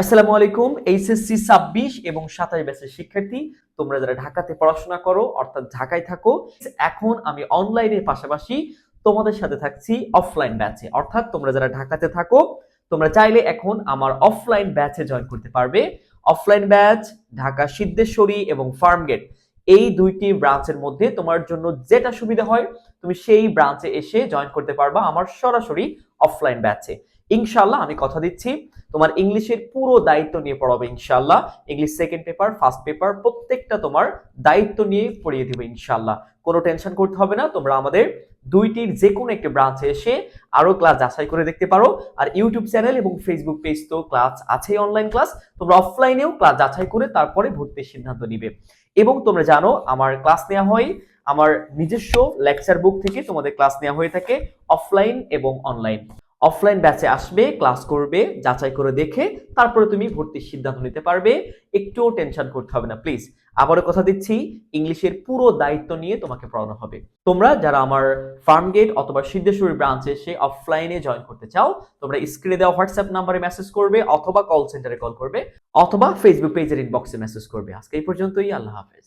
আসসালামু আলাইকুম, এইচএসসি ছাব্বিশ এবং সাতাশ ব্যাচের শিক্ষার্থী, তোমরা যারা ঢাকাতে পড়াশোনা করো, অর্থাৎ ঢাকায় থাকো, এখন আমি অনলাইনের পাশাপাশি তোমাদের সাথে থাকছি অফলাইন ব্যাচে অর্থাৎ তোমরা যারা ঢাকাতে থাকো, তোমরা চাইলে এখন আমার অফলাইন ব্যাচে জয়েন করতে পারবে। অফলাইন ব্যাচ ঢাকা সিদ্ধেশ্বরী এবং ফার্মগেট, এই দুইটি ব্রাঞ্চের মধ্যে তোমার জন্য যেটা সুবিধা হয়, তুমি সেই ব্রাঞ্চে এসে জয়েন করতে পারবা আমার সরাসরি অফলাইন ব্যাচে ইনশাল্লাহ আমি কথা দিচ্ছি। তোমার ইংলিশের পুরো দায়িত্ব নিয়ে পড়াবে ইনশাল্লাহ English second paper first paper প্রত্যেকটা তোমার দায়িত্ব নিয়ে পড়িয়ে দিবে ইনশাল্লাহ কোনো টেনশন করতে হবে না, তোমরা আমাদের দুইটির যে কোনো একটি ব্রাঞ্চে এসে আরও ক্লাস যাচাই করে দেখতে পারো। আর ইউটিউব চ্যানেল এবং ফেসবুক পেজ তো ক্লাস আছেই অনলাইন ক্লাস তোমরা অফলাইনেও ক্লাস যাচাই করে তারপরে ভর্তির সিদ্ধান্ত নিবে। এবং তোমরা জানো, আমার ক্লাস নেওয়া হয়, আমার নিজস্ব লেকচার বুক থেকে তোমাদের ক্লাস নেওয়া হয়ে থাকে অফলাইন এবং অনলাইন অফলাইন ব্যাচে আসবে ক্লাস করবে, যাচাই করে দেখে তারপরে তুমি ভর্তির সিদ্ধান্ত নিতে পারবে। একটুও টেনশন করতে হবে না প্লিজ আবারও কথা দিচ্ছি, ইংলিশের পুরো দায়িত্ব নিয়ে তোমাকে পড়ানো হবে। তোমরা যারা আমার ফার্মগেট অথবা সিদ্ধেশ্বরী ব্রাঞ্চে এসে অফলাইনে জয়েন করতে চাও, তোমরা স্ক্রিনে দেওয়া হোয়াটসঅ্যাপ নাম্বারে মেসেজ করবে অথবা কল সেন্টারে কল করবে, অথবা ফেসবুক পেজের ইনবক্সে মেসেজ করবে। আজকে এই পর্যন্তই, আল্লাহ হাফেজ।